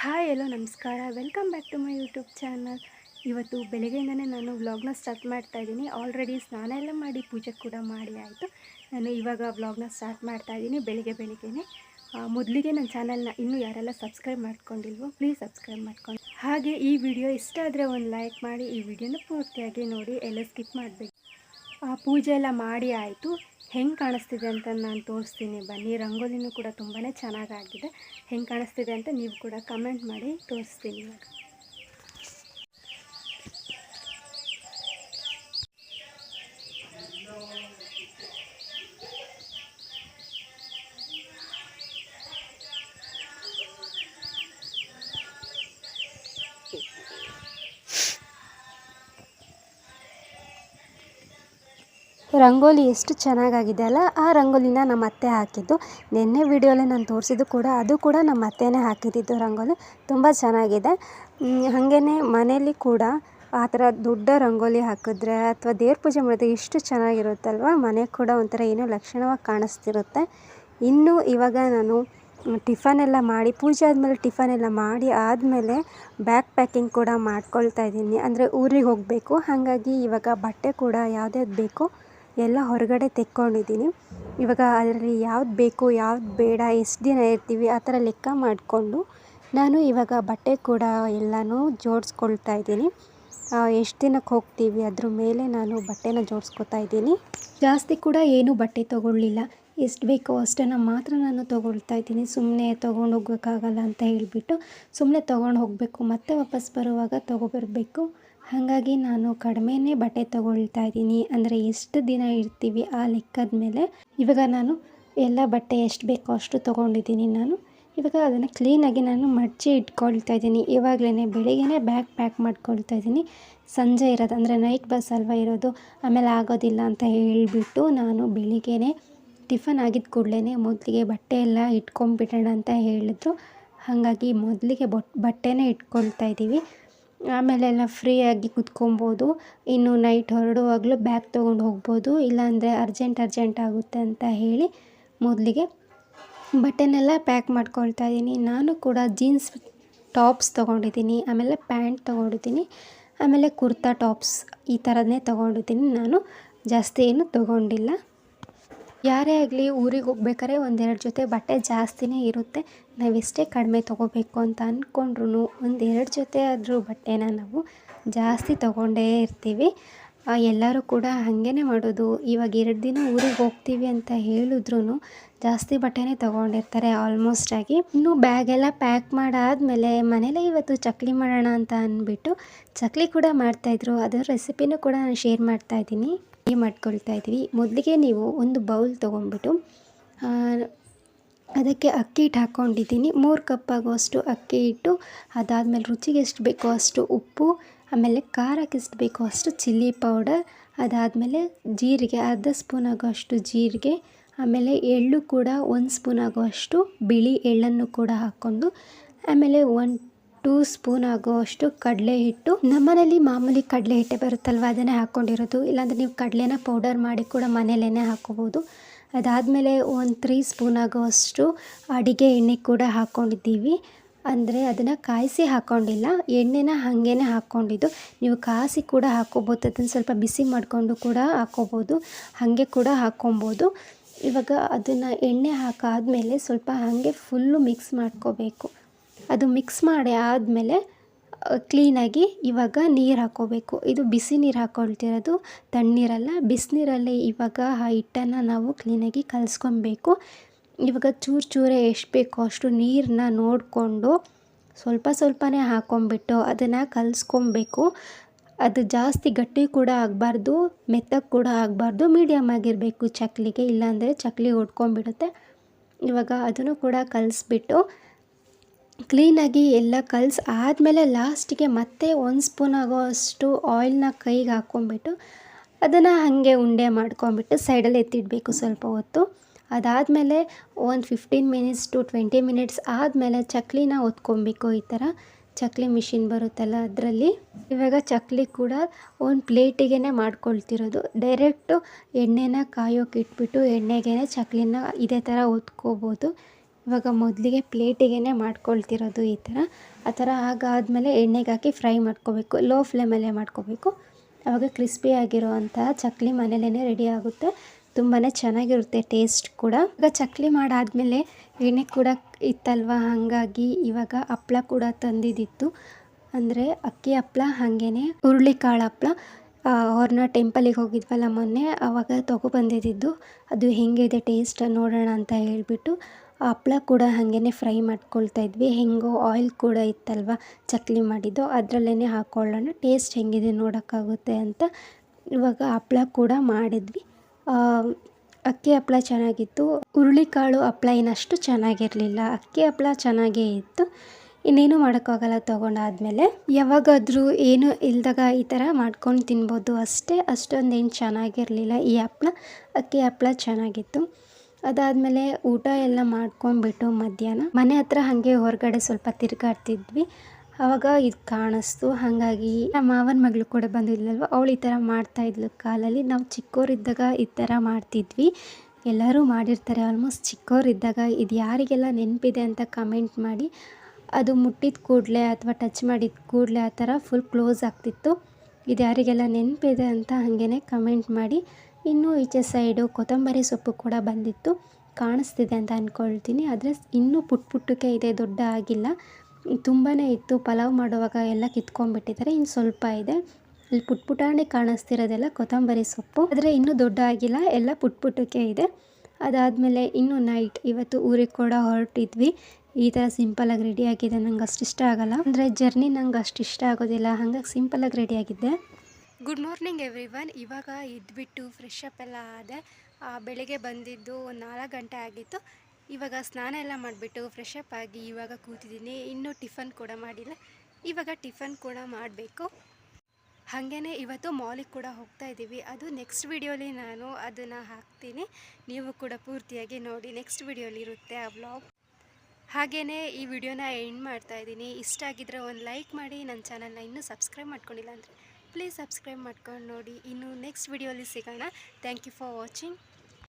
Hi hello ನಮಸ್ಕಾರ. Welcome back to my YouTube channel ಇವತ್ತು ಬೆಳಗ್ಗೆಯಿಂದನೇ ನಾನು ವ್ಲಾಗ್ನ ಸ್ಟಾರ್ಟ್ ಮಾಡ್ತಾ ಇದ್ದೀನಿ. ಆಲ್ರೆಡಿ ಸ್ನಾನ ಎಲ್ಲ ಮಾಡಿ ಪೂಜೆ ಕೂಡ ಮಾಡಿ ಆಯಿತು. ನಾನು ಇವಾಗ ವ್ಲಾಗ್ನ ಸ್ಟಾರ್ಟ್ ಮಾಡ್ತಾ ಇದ್ದೀನಿ ಬೆಳಿಗ್ಗೆ ಬೆಳಿಗ್ಗೆನೇ. ಮೊದಲಿಗೆ ನನ್ನ ಚಾನಲ್ನ ಇನ್ನೂ ಯಾರೆಲ್ಲ ಸಬ್ಸ್ಕ್ರೈಬ್ ಮಾಡ್ಕೊಂಡಿಲ್ವೋ ಪ್ಲೀಸ್ ಸಬ್ಸ್ಕ್ರೈಬ್ ಮಾಡ್ಕೊಂಡು. ಹಾಗೆ ಈ ವಿಡಿಯೋ ಇಷ್ಟ ಆದರೆ ಒಂದು ಲೈಕ್ ಮಾಡಿ, ಈ ವಿಡಿಯೋನ ಪೂರ್ತಿಯಾಗಿ ನೋಡಿ, ಎಲ್ಲ ಸ್ಕಿಪ್ ಮಾಡಬೇಕು ಪೂಜೆ ಎಲ್ಲ ಮಾಡಿ ಆಯಿತು. ಹೆಂಗೆ ಕಾಣಿಸ್ತಿದೆ ಅಂತ ನಾನು ತೋರಿಸ್ತೀನಿ. ಬನ್ನಿ, ರಂಗೋಲಿನೂ ಕೂಡ ತುಂಬಾ ಚೆನ್ನಾಗಾಗಿದೆ. ಹೆಂಗೆ ಕಾಣಿಸ್ತಿದೆ ಅಂತ ನೀವು ಕೂಡ ಕಮೆಂಟ್ ಮಾಡಿ ತೋರಿಸ್ತೀನಿ ಇವಾಗ. ರಂಗೋಲಿ ಎಷ್ಟು ಚೆನ್ನಾಗಾಗಿದೆ ಅಲ್ಲ, ಆ ರಂಗೋಲಿನ ನಮ್ಮ ಅತ್ತೆ ಹಾಕಿದ್ದು. ನಿನ್ನೆ ವಿಡಿಯೋಲಿ ನಾನು ತೋರಿಸಿದ್ದು ಕೂಡ ಅದು ಕೂಡ ನಮ್ಮ ಅತ್ತೆನೇ ಹಾಕಿದ್ದಿದ್ದು ರಂಗೋಲಿ. ತುಂಬ ಚೆನ್ನಾಗಿದೆ. ಹಾಗೇ ಮನೆಯಲ್ಲಿ ಕೂಡ ಆ ಥರ ದೊಡ್ಡ ರಂಗೋಲಿ ಹಾಕಿದ್ರೆ ಅಥವಾ ದೇವ್ರ ಪೂಜೆ ಮಾಡಿದ್ರೆ ಎಷ್ಟು ಚೆನ್ನಾಗಿರುತ್ತಲ್ವ? ಮನೆ ಕೂಡ ಒಂಥರ ಏನೋ ಲಕ್ಷಣವಾಗಿ ಕಾಣಿಸ್ತಿರುತ್ತೆ. ಇನ್ನು ಇವಾಗ ನಾನು ಟಿಫನ್ ಎಲ್ಲ ಮಾಡಿ, ಪೂಜೆ ಆದಮೇಲೆ ಟಿಫನ್ ಎಲ್ಲ ಮಾಡಿ ಆದಮೇಲೆ ಬ್ಯಾಗ್ ಪ್ಯಾಕಿಂಗ್ ಕೂಡ ಮಾಡ್ಕೊಳ್ತಾ ಇದ್ದೀನಿ. ಅಂದರೆ ಊರಿಗೆ ಹೋಗಬೇಕು. ಹಾಗಾಗಿ ಇವಾಗ ಬಟ್ಟೆ ಕೂಡ ಯಾವುದ್ಯಾವ್ದು ಬೇಕು? ಎಲ್ಲ ಹೊರಗಡೆ ತೆಕ್ಕೊಂಡಿದ್ದೀನಿ. ಇವಾಗ ಅದರಲ್ಲಿ ಯಾವ್ದು ಬೇಕು, ಯಾವ್ದು ಬೇಡ, ಎಷ್ಟು ದಿನ ಇರ್ತೀವಿ, ಆ ಥರ ಲೆಕ್ಕ ಮಾಡಿಕೊಂಡು ನಾನು ಇವಾಗ ಬಟ್ಟೆ ಕೂಡ ಎಲ್ಲನೂ ಜೋಡಿಸ್ಕೊಳ್ತಾ ಇದ್ದೀನಿ. ಎಷ್ಟು ದಿನಕ್ಕೆ ಹೋಗ್ತೀವಿ ಅದ್ರ ಮೇಲೆ ನಾನು ಬಟ್ಟೆನ ಜೋಡಿಸ್ಕೊತಾ ಇದ್ದೀನಿ. ಜಾಸ್ತಿ ಕೂಡ ಏನೂ ಬಟ್ಟೆ ತೊಗೊಳ್ಳಿಲ್ಲ. ಎಷ್ಟು ಬೇಕೋ ಅಷ್ಟನ್ನು ಮಾತ್ರ ನಾನು ತೊಗೊಳ್ತಾ ಇದ್ದೀನಿ. ಸುಮ್ಮನೆ ತೊಗೊಂಡು ಹೋಗ್ಬೇಕಾಗಲ್ಲ ಅಂತ ಹೇಳಿಬಿಟ್ಟು ಸುಮ್ಮನೆ ತೊಗೊಂಡು ಹೋಗಬೇಕು. ಮತ್ತೆ ವಾಪಸ್ ಬರುವಾಗ ತೊಗೊಬರ್ಬೇಕು. ಹಾಗಾಗಿ ನಾನು ಕಡಿಮೆನೇ ಬಟ್ಟೆ ತೊಗೊಳ್ತಾ ಇದ್ದೀನಿ. ಅಂದರೆ ಎಷ್ಟು ದಿನ ಇರ್ತೀವಿ ಆ ಲೆಕ್ಕದ ಮೇಲೆ. ಇವಾಗ ನಾನು ಎಲ್ಲ ಬಟ್ಟೆ ಎಷ್ಟು ಬೇಕೋ ಅಷ್ಟು ತೊಗೊಂಡಿದ್ದೀನಿ ನಾನು. ಇವಾಗ ಅದನ್ನು ಕ್ಲೀನಾಗಿ ನಾನು ಮಡಚಿ ಇಟ್ಕೊಳ್ತಾ ಇದ್ದೀನಿ. ಇವಾಗಲೇ ಬೆಳಿಗ್ಗೆ ಬ್ಯಾಗ್ ಪ್ಯಾಕ್ ಮಾಡ್ಕೊಳ್ತಾ ಇದ್ದೀನಿ. ಸಂಜೆ ಇರೋದು, ಅಂದರೆ ನೈಟ್ ಬಸ್ ಅಲ್ವಾ ಇರೋದು, ಆಮೇಲೆ ಆಗೋದಿಲ್ಲ ಅಂತ ಹೇಳಿಬಿಟ್ಟು ನಾನು ಬೆಳಿಗ್ಗೆ ಟಿಫನ್ ಆಗಿದ್ದ ಕೂಡಲೇ ಮೊದಲಿಗೆ ಬಟ್ಟೆ ಎಲ್ಲ ಇಟ್ಕೊಂಡ್ಬಿಡೋಣ ಅಂತ ಹೇಳಿದ್ರು. ಹಾಗಾಗಿ ಮೊದಲಿಗೆ ಬೊಟ್ ಬಟ್ಟೆನೇ ಇಟ್ಕೊಳ್ತಾ ಇದ್ದೀವಿ. ಆಮೇಲೆಲ್ಲ ಫ್ರೀಯಾಗಿ ಕುತ್ಕೊಬೋದು. ಇನ್ನು ನೈಟ್ ಹೊರಡುವಾಗಲೂ ಬ್ಯಾಗ್ ತೊಗೊಂಡು ಹೋಗ್ಬೋದು. ಇಲ್ಲಾಂದರೆ ಅರ್ಜೆಂಟ್ ಅರ್ಜೆಂಟ್ ಆಗುತ್ತೆ ಅಂತ ಹೇಳಿ ಮೊದಲಿಗೆ ಬಟ್ಟೆನೆಲ್ಲ ಪ್ಯಾಕ್ ಮಾಡ್ಕೊಳ್ತಾ ಇದ್ದೀನಿ. ನಾನು ಕೂಡ ಜೀನ್ಸ್ ಟಾಪ್ಸ್ ತೊಗೊಂಡಿದ್ದೀನಿ. ಆಮೇಲೆ ಪ್ಯಾಂಟ್ ತೊಗೊಂಡಿದ್ದೀನಿ. ಆಮೇಲೆ ಕುರ್ತಾ ಟಾಪ್ಸ್ ಈ ಥರದನ್ನೇ ತೊಗೊಂಡಿದ್ದೀನಿ. ನಾನು ಜಾಸ್ತಿ ಏನು ತೊಗೊಂಡಿಲ್ಲ. ಯಾರೇ ಆಗಲಿ ಊರಿಗೆ ಹೋಗ್ಬೇಕಾರೆ ಒಂದೆರಡು ಜೊತೆ ಬಟ್ಟೆ ಜಾಸ್ತಿನೇ ಇರುತ್ತೆ. ನಾವೆಷ್ಟೇ ಕಡಿಮೆ ತೊಗೋಬೇಕು ಅಂತ ಅಂದ್ಕೊಂಡ್ರು ಒಂದೆರಡು ಜೊತೆ ಆದರೂ ಬಟ್ಟೆನ ನಾವು ಜಾಸ್ತಿ ತೊಗೊಂಡೇ ಇರ್ತೀವಿ. ಎಲ್ಲರೂ ಕೂಡ ಹಾಗೇ ಮಾಡೋದು. ಇವಾಗ ಎರಡು ದಿನ ಊರಿಗೆ ಹೋಗ್ತೀವಿ ಅಂತ ಹೇಳಿದ್ರು ಜಾಸ್ತಿ ಬಟ್ಟೆನೇ ತೊಗೊಂಡಿರ್ತಾರೆ ಆಲ್ಮೋಸ್ಟ್ ಆಗಿ. ಇನ್ನು ಬ್ಯಾಗೆಲ್ಲ ಪ್ಯಾಕ್ ಮಾಡಾದಮೇಲೆ ಮನೇಲೇ ಇವತ್ತು ಚಕ್ಲಿ ಮಾಡೋಣ ಅಂತ ಅಂದ್ಬಿಟ್ಟು ಚಕ್ಲಿ ಕೂಡ ಮಾಡ್ತಾಯಿದ್ರು ಅದರ ರೆಸಿಪಿನೂ ಕೂಡ ನಾನು ಶೇರ್ ಮಾಡ್ತಾಯಿದ್ದೀನಿ ಮಾಡ್ಕೊಳ್ತಾ ಇದ್ದೀವಿ. ಮೊದಲಿಗೆ ನೀವು ಒಂದು ಬೌಲ್ ತೊಗೊಂಡ್ಬಿಟ್ಟು ಅದಕ್ಕೆ ಅಕ್ಕಿ ಹಿಟ್ಟು ಹಾಕ್ಕೊಂಡಿದ್ದೀನಿ ಮೂರು ಕಪ್ ಆಗುವಷ್ಟು ಅಕ್ಕಿ ಹಿಟ್ಟು, ಅದಾದಮೇಲೆ ರುಚಿಗೆ ಎಷ್ಟು ಬೇಕೋ ಅಷ್ಟು ಉಪ್ಪು, ಆಮೇಲೆ ಖಾರಕ್ಕೆ ಎಷ್ಟು ಬೇಕೋ ಅಷ್ಟು ಚಿಲ್ಲಿ ಪೌಡರ್ ಅದಾದಮೇಲೆ ಜೀರಿಗೆ, ಅರ್ಧ ಸ್ಪೂನ್ ಆಗುವಷ್ಟು ಜೀರಿಗೆ, ಆಮೇಲೆ ಎಳ್ಳು ಕೂಡ ಒಂದು ಸ್ಪೂನ್ ಆಗುವಷ್ಟು ಬಿಳಿ ಎಳ್ಳನ್ನು ಕೂಡ ಹಾಕ್ಕೊಂಡು, ಆಮೇಲೆ ಒನ್ ಟೂ ಸ್ಪೂನ್ ಆಗುವಷ್ಟು ಕಡಲೆ ಹಿಟ್ಟು. ನಮ್ಮನೇಲಿ ಮಾಮೂಲಿ ಕಡಲೆ ಹಿಟ್ಟೆ ಬರುತ್ತಲ್ವ, ಅದನ್ನೇ ಹಾಕ್ಕೊಂಡಿರೋದು ಇಲ್ಲಾಂದರೆ ನೀವು ಕಡಲೆನ ಪೌಡರ್ ಮಾಡಿ ಕೂಡ ಮನೇಲೇ ಹಾಕ್ಕೋಬೋದು ಅದಾದಮೇಲೆ ಒಂದು ತ್ರೀ ಸ್ಪೂನ್ ಆಗುವಷ್ಟು ಅಡಿಗೆ ಎಣ್ಣೆ ಕೂಡ ಹಾಕ್ಕೊಂಡಿದ್ದೀವಿ ಅಂದರೆ ಅದನ್ನು ಕಾಯಿಸಿ ಹಾಕ್ಕೊಂಡಿಲ್ಲ ಎಣ್ಣೆನ ಹಾಗೇ ಹಾಕ್ಕೊಂಡಿದ್ದು ನೀವು ಕಾಸಿ ಕೂಡ ಹಾಕ್ಕೋಬೋದು ಅದನ್ನು ಸ್ವಲ್ಪ ಬಿಸಿ ಮಾಡಿಕೊಂಡು ಕೂಡ ಹಾಕ್ಕೋಬೋದು ಹಾಗೆ ಕೂಡ ಹಾಕ್ಕೊಬೋದು ಇವಾಗ ಅದನ್ನು ಎಣ್ಣೆ ಹಾಕಾದಮೇಲೆ ಸ್ವಲ್ಪ ಹಾಗೆ ಫುಲ್ಲು ಮಿಕ್ಸ್ ಮಾಡ್ಕೋಬೇಕು. ಅದು ಮಿಕ್ಸ್ ಮಾಡಿ ಆದಮೇಲೆ ಕ್ಲೀನಾಗಿ ಇವಾಗ ನೀರು ಹಾಕ್ಕೋಬೇಕು ಇದು ಬಿಸಿ ನೀರು ಹಾಕ್ಕೊಳ್ತಿರೋದು ತಣ್ಣೀರಲ್ಲ. ಬಿಸಿನೀರಲ್ಲಿ ಇವಾಗ ಆ ಹಿಟ್ಟನ್ನು ನಾವು ಕ್ಲೀನಾಗಿ ಕಲಿಸ್ಕೊಬೇಕು. ಇವಾಗ ಚೂರು ಚೂರೇ ಎಷ್ಟು ಬೇಕೋ ಅಷ್ಟು ನೀರನ್ನ ನೋಡಿಕೊಂಡು ಸ್ವಲ್ಪ ಸ್ವಲ್ಪನೇ ಹಾಕ್ಕೊಂಬಿಟ್ಟು ಅದನ್ನು ಕಲಿಸ್ಕೊಬೇಕು. ಅದು ಜಾಸ್ತಿ ಗಟ್ಟಿ ಕೂಡ ಆಗಬಾರ್ದು, ಮೆತ್ತಗೆ ಕೂಡ ಆಗಬಾರ್ದು ಮೀಡಿಯಮ್ ಆಗಿರಬೇಕು ಚಕ್ಲಿಗೆ. ಇಲ್ಲಾಂದರೆ ಚಕ್ಲಿ ಹೊಡ್ಕೊಂಬಿಡುತ್ತೆ ಇವಾಗ ಅದನ್ನು ಕೂಡ ಕಲಿಸ್ಬಿಟ್ಟು ಕ್ಲೀನಾಗಿ ಎಲ್ಲ ಕಲಸಿ ಆದಮೇಲೆ ಲಾಸ್ಟಿಗೆ ಮತ್ತೆ ಒಂದು ಸ್ಪೂನ್ ಆಗೋ ಅಷ್ಟು ಆಯಿಲ್ನ ಕೈಗೆ ಹಾಕ್ಕೊಂಬಿಟ್ಟು ಅದನ್ನು ಹಾಗೆ ಉಂಡೆ ಮಾಡ್ಕೊಂಬಿಟ್ಟು ಸೈಡಲ್ಲಿ ಎತ್ತಿಡಬೇಕು ಸ್ವಲ್ಪ ಹೊತ್ತು. ಅದಾದಮೇಲೆ ಒಂದು fifteen minutes to twenty minutes ಆದಮೇಲೆ ಚಕ್ಲಿನ ಒತ್ಕೊಬೇಕು ಈ ಥರ. ಚಕ್ಲಿ ಮಿಷಿನ್ ಬರುತ್ತಲ್ಲ ಅದರಲ್ಲಿ. ಇವಾಗ ಚಕ್ಲಿ ಕೂಡ ಒಂದು ಪ್ಲೇಟಿಗೆ ಮಾಡ್ಕೊಳ್ತಿರೋದು. ಡೈರೆಕ್ಟು ಎಣ್ಣೆನ ಕಾಯೋಕೆ ಇಟ್ಬಿಟ್ಟು ಎಣ್ಣೆಗೆ ಚಕ್ಲಿನ ಇದೇ ಥರ ಒತ್ಕೋಬೋದು ಇವಾಗ ಮೊದಲಿಗೆ ಪ್ಲೇಟಿಗೆ ಮಾಡ್ಕೊಳ್ತಿರೋದು ಈ ಥರ. ಆ ಥರ ಆಗಾದಮೇಲೆ ಎಣ್ಣೆಗೆ ಹಾಕಿ ಫ್ರೈ ಮಾಡ್ಕೋಬೇಕು. ಲೋ ಫ್ಲೇಮಲ್ಲೇ ಮಾಡ್ಕೋಬೇಕು. ಆವಾಗ ಕ್ರಿಸ್ಪಿ ಆಗಿರುವಂತಹ ಚಕ್ಲಿ ಮನೇಲೇ ರೆಡಿ ಆಗುತ್ತೆ. ತುಂಬಾ ಚೆನ್ನಾಗಿರುತ್ತೆ ಟೇಸ್ಟ್ ಕೂಡ. ಈಗ ಚಕ್ಲಿ ಮಾಡಾದಮೇಲೆ ಎಣ್ಣೆ ಕೂಡ ಇತ್ತಲ್ವ? ಹಾಗಾಗಿ ಇವಾಗ ಹಪ್ಳ ಕೂಡ ತಂದಿದ್ದಿತ್ತು. ಅಂದರೆ ಅಕ್ಕಿ ಹಪ್ಳ ಹಾಗೇ ಹುರುಳಿಕಾಳು ಹಪ್ಳ. ಅವ್ರನ್ನ ಟೆಂಪಲಿಗೆ ಹೋಗಿದ್ವಲ್ಲ ಮೊನ್ನೆ ಆವಾಗ ತೊಗೊಬಂದಿದ್ದು ಅದು ಹೇಗಿದೆ ಟೇಸ್ಟ್ ನೋಡೋಣ ಅಂತ ಹೇಳಿಬಿಟ್ಟು ಹಪ್ಳ ಕೂಡ ಹಾಗೇ ಫ್ರೈ ಮಾಡ್ಕೊಳ್ತಾ ಇದ್ವಿ. ಹೆಂಗೋ ಆಯಿಲ್ ಕೂಡ ಇತ್ತಲ್ವ? ಚಕ್ಲಿ ಮಾಡಿದ್ದು. ಅದರಲ್ಲೇ ಹಾಕ್ಕೊಳ್ಳೋಣ ಟೇಸ್ಟ್ ಹೇಗಿದೆ ನೋಡೋಕ್ಕಾಗುತ್ತೆ ಅಂತ ಇವಾಗ ಹಪ್ಳ ಕೂಡ ಮಾಡಿದ್ವಿ. ಅಕ್ಕಿ ಹಪ್ಳ ಚೆನ್ನಾಗಿತ್ತು. ಹುರುಳಿಕಾಳು ಹಪ್ಳ ಏನಷ್ಟು ಚೆನ್ನಾಗಿರಲಿಲ್ಲ. ಅಕ್ಕಿ ಹಪ್ಳ ಚೆನ್ನಾಗೇ ಇತ್ತು. ಇನ್ನೇನು ಮಾಡೋಕ್ಕಾಗಲ್ಲ ತೊಗೊಂಡಾದಮೇಲೆ. ಯಾವಾಗಾದರೂ ಏನು ಇಲ್ದಾಗ ಈ ಥರ ಮಾಡ್ಕೊಂಡು ತಿನ್ಬೋದು ಅಷ್ಟೇ. ಅಷ್ಟೊಂದೇನು ಚೆನ್ನಾಗಿರಲಿಲ್ಲ ಈ ಹಪ್ಳ. ಅಕ್ಕಿ ಹಪ್ಳ ಚೆನ್ನಾಗಿತ್ತು. ಅದಾದಮೇಲೆ ಊಟ ಎಲ್ಲ ಮಾಡ್ಕೊಂಡ್ಬಿಟ್ಟು ಮಧ್ಯಾಹ್ನ ಮನೆ ಹತ್ರ ಹಾಗೆ ಹೊರಗಡೆ ಸ್ವಲ್ಪ ತಿರುಗಾಡ್ತಿದ್ವಿ. ಅವಾಗ ಇದು ಕಾಣಿಸ್ತು. ಹಾಗಾಗಿ ನಮ್ಮ ಮಾವನ ಮಗಳು ಕೂಡ ಬಂದಿದ್ಲಲ್ವ? ಅವಳು ಈ ಥರ ಮಾಡ್ತಾಯಿದ್ಲು ಕಾಲಲ್ಲಿ. ನಾವು ಚಿಕ್ಕೋರಿದ್ದಾಗ ಈ ಥರ ಮಾಡ್ತಿದ್ವಿ. ಎಲ್ಲರೂ ಮಾಡಿರ್ತಾರೆ. ಆಲ್ಮೋಸ್ಟ್ ಚಿಕ್ಕವರಿದ್ದಾಗ ಇದು ಯಾರಿಗೆಲ್ಲ ನೆನಪಿದೆ ಅಂತ ಕಮೆಂಟ್ ಮಾಡಿ. ಅದು ಮುಟ್ಟಿದ ಕೂಡಲೇ ಅಥವಾ ಟಚ್ ಮಾಡಿದ ಕೂಡಲೇ ಆ ಥರ ಫುಲ್ ಕ್ಲೋಸ್ ಆಗ್ತಿತ್ತು. ಇದು ಯಾರಿಗೆಲ್ಲ ನೆನಪಿದೆ ಅಂತ ಹಾಗೇ ಕಮೆಂಟ್ ಮಾಡಿ. ಇನ್ನು ಈಚೆ ಸೈಡು ಕೊತ್ತಂಬರಿ ಸೊಪ್ಪು ಕೂಡ ಬಂದಿತ್ತು. ಕಾಣಿಸ್ತಿದೆ ಅಂತ ಅಂದ್ಕೊಳ್ತೀನಿ ಆದರೆ ಇನ್ನೂ ಪುಟ್ ಪುಟ್ಟಕ್ಕೆ ಇದೆ, ದೊಡ್ಡ ಆಗಿಲ್ಲ. ತುಂಬಾ ಇತ್ತು. ಪಲಾವ್ ಮಾಡುವಾಗ ಎಲ್ಲ ಕಿತ್ಕೊಂಡ್ಬಿಟ್ಟಿದ್ದಾರೆ. ಇನ್ನು ಸ್ವಲ್ಪ ಇದೆ. ಇಲ್ಲಿ ಪುಟ್ ಪುಟಾಣಿ ಕಾಣಿಸ್ತಿರೋದೆಲ್ಲ ಕೊತ್ತಂಬರಿ ಸೊಪ್ಪು. ಆದರೆ ಇನ್ನೂ ದೊಡ್ಡ ಆಗಿಲ್ಲ. ಎಲ್ಲ ಪುಟ್ ಪುಟ್ಟಕ್ಕೆ ಇದೆ. ಅದಾದಮೇಲೆ ಇನ್ನೂ ನೈಟ್. ಇವತ್ತು ಊರಿಗೆ ಕೂಡ ಹೊರಟಿದ್ವಿ. ಈ ಥರ ಸಿಂಪಲಾಗಿ ರೆಡಿ ಆಗಿದೆ. ನಂಗೆ ಅಷ್ಟು ಇಷ್ಟ ಆಗಲ್ಲ. ಅಂದರೆ ಜರ್ನಿ ನಂಗೆ ಅಷ್ಟು ಇಷ್ಟ ಆಗೋದಿಲ್ಲ. ಹಾಗಾಗಿ ಸಿಂಪಲಾಗಿ ರೆಡಿ ಆಗಿದ್ದೆ. ಗುಡ್ ಮಾರ್ನಿಂಗ್ ಎವ್ರಿ ಒನ್ ಇವಾಗ ಇದ್ಬಿಟ್ಟು ಫ್ರೆಶ್ ಅಪ್ ಎಲ್ಲ ಆದೆ. ಬೆಳಿಗ್ಗೆ ಬಂದಿದ್ದು ಒಂದು ನಾಲ್ಕು ಗಂಟೆ ಆಗಿತ್ತು. ಇವಾಗ ಸ್ನಾನ ಎಲ್ಲ ಮಾಡಿಬಿಟ್ಟು ಫ್ರೆಶ್ ಅಪ್ ಆಗಿ ಇವಾಗ ಕೂತಿದ್ದೀನಿ. ಇನ್ನೂ ಟಿಫನ್ ಕೂಡ ಮಾಡಿಲ್ಲ. ಇವಾಗ ಟಿಫನ್ ಕೂಡ ಮಾಡಬೇಕು. ಹಾಗೇ ಇವತ್ತು ಮಾಲಿಗೆ ಕೂಡ ಹೋಗ್ತಾ ಇದ್ದೀವಿ ಅದು ನೆಕ್ಸ್ಟ್ ವಿಡಿಯೋಲಿ ನಾನು ಅದನ್ನು ಹಾಕ್ತೀನಿ. ನೀವು ಕೂಡ ಪೂರ್ತಿಯಾಗಿ ನೋಡಿ ನೆಕ್ಸ್ಟ್ ವಿಡಿಯೋಲಿ ಇರುತ್ತೆ ಆ ಬ್ಲಾಗ್ ಹಾಗೆಯೇ ಈ ವಿಡಿಯೋನ ಎಂಡ್ ಮಾಡ್ತಾ ಇದ್ದೀನಿ ಇಷ್ಟ ಆಗಿದ್ರೆ ಒಂದು ಲೈಕ್ ಮಾಡಿ. ನನ್ನ ಚಾನಲ್ನ ಇನ್ನೂ ಸಬ್ಸ್ಕ್ರೈಬ್ ಮಾಡ್ಕೊಂಡಿಲ್ಲ ಅಂದರೆ ಪ್ಲೀಸ್ ಸಬ್ಸ್ಕ್ರೈಬ್ ಮಾಡ್ಕೊಂಡು ನೋಡಿ. ಇನ್ನು ನೆಕ್ಸ್ಟ್ ವಿಡಿಯೋಲಿ ಸಿಗೋಣ. Thank you for watching